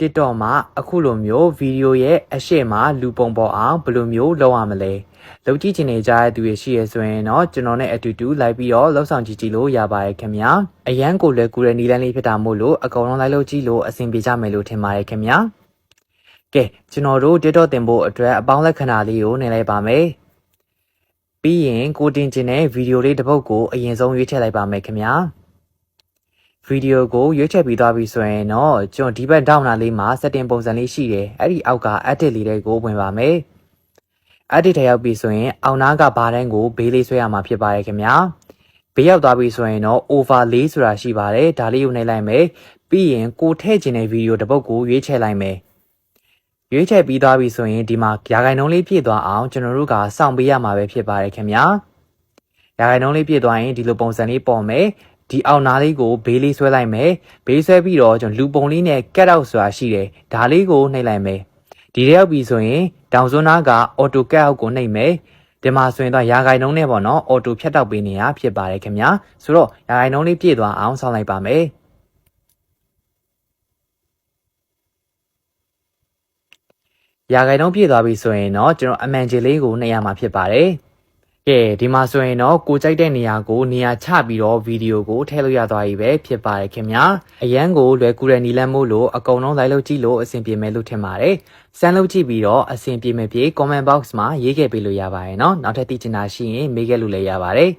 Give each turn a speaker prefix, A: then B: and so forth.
A: TikTok မှာအခုလိုမျိုးဗီဒီယိုရဲ့အရှိမလူပုံပေါ်အောင်ဘယ်လိုမျိုးလုပ်ရမလဲလုပ်ကြည့်ချင်နေကြတဲ့သူတွေရှိရဆိုရင်တော့ကျွန်တော်နဲ့အတူတူလိုက်ပြီးတော့လှုပ်ဆောင်ကြည့်ကြည့်လို့ရပါတယ်ခင်ဗျာအရန်ကိုလွယ်ကူတဲ့နီလန်းလေးဖြစ်တာမို့လို့အကောင်လုံးလိုက်လို့ကြည့်လို့အဆင်ပြေကြမယ်လို့ထင်ပါတယ်ခင်ဗျာကဲကျွန်တော်တို့ TikTok တင်ဖို့အတွက်အပေါင်းလက္ခဏာလေးကိုနှိမ့်လိုက်ပါမယ်ပြီးရင်ကိုတင်ကျင်တဲ့ဗီဒီယိုလေးတစ်ပုဒ်ကိုအရင်ဆုံးရွေးထည့်လိုက်ပါမယ်ခင်ဗျာ ဗီဒီယိုကိုရွေးချယ်ပြီးသွားပြီဆိုရင်တော့ကျွန်တော်ဒီဘက်ဒေါင်းနာလေးမှာ setting ပုံစံလေးရှိတယ်အဲ့ဒီအောက်က edit လေးတွေကိုဝင်ပါမယ် edit ထဲရောက်ပြီဆိုရင် အောက်နားကဘားတန်းကိုဘေးလေးဆွဲရမှာဖြစ်ပါတယ်ခင်ဗျာဘေးရောက်သွားပြီဆိုရင်တော့ over လေးဆိုတာရှိပါတယ်ဒါလေးကိုနှိပ်လိုက်မယ်ပြီးရင်ကိုထည့်ခြင်းတဲ့ဗီဒီယိုတစ်ပုဒ်ကိုရွေးချယ်လိုက်မယ်ရွေးချယ်ပြီးသွားပြီဆိုရင်ဒီမှာရာဂိုင်နှုန်းလေးပြည့်သွားအောင်ကျွန်တော်တို့ကစောင့်ပေးရမှာပဲဖြစ်ပါတယ်ခင်ဗျာရာဂိုင်နှုန်းလေးပြည့်သွားရင်ဒီလိုပုံစံလေးပေါ်မယ် ဒီအောင်နာလေးကိုဘေးလေးဆွဲလိုက်မယ်ဘေးဆွဲပြီးတော့ကျွန်တော်လူပုံလေးနဲ့ cut out ဆိုတာရှိတယ်ဒါလေးကိုနှိပ်လိုက်မယ်ဒီထဲရောက်ပြီဆိုရင်တောင်စွန်းနာက auto cut out ကိုနှိပ်မယ်ဒီမှာဆိုရင်တော့ရာဂိုင်နှုန်းနဲ့ပေါ့နော် auto ဖြတ်တောက်ပေးနေတာဖြစ်ပါတယ်ခင်ဗျာဆိုတော့ရာဂိုင်နှုန်းလေးပြည့်သွားအောင်ဆောင်းလိုက်ပါမယ်ရာဂိုင်နှုန်းပြည့်သွားပြီဆိုရင်တော့ကျွန်တော်အမှန်ကြီးလေးကိုနှိပ်ရမှာဖြစ်ပါတယ် ကဲဒီမှာဆိုရင်တော့ကိုကြိုက်တဲ့နေရာကိုနေရာချပြီးတော့ဗီဒီယိုကိုထည့်လို့ရသွားပြီပဲဖြစ်ပါတယ်ခင်ဗျာအရန်ကိုလွယ်ကူတဲ့နီလန်းမို့လို့အကုန်လုံးလိုက်လို့ကြည့်လို့အဆင်ပြေမယ်လို့ထင်ပါတယ်စမ်းလို့ကြည့်ပြီးတော့အဆင်ပြေမယ်ပြေ comment box မှာရေးခဲ့ပေးလို့ရပါတယ်เนาะနောက်ထပ်သိချင်တာရှိရင်မေးခဲ့လို့လည်းရပါတယ်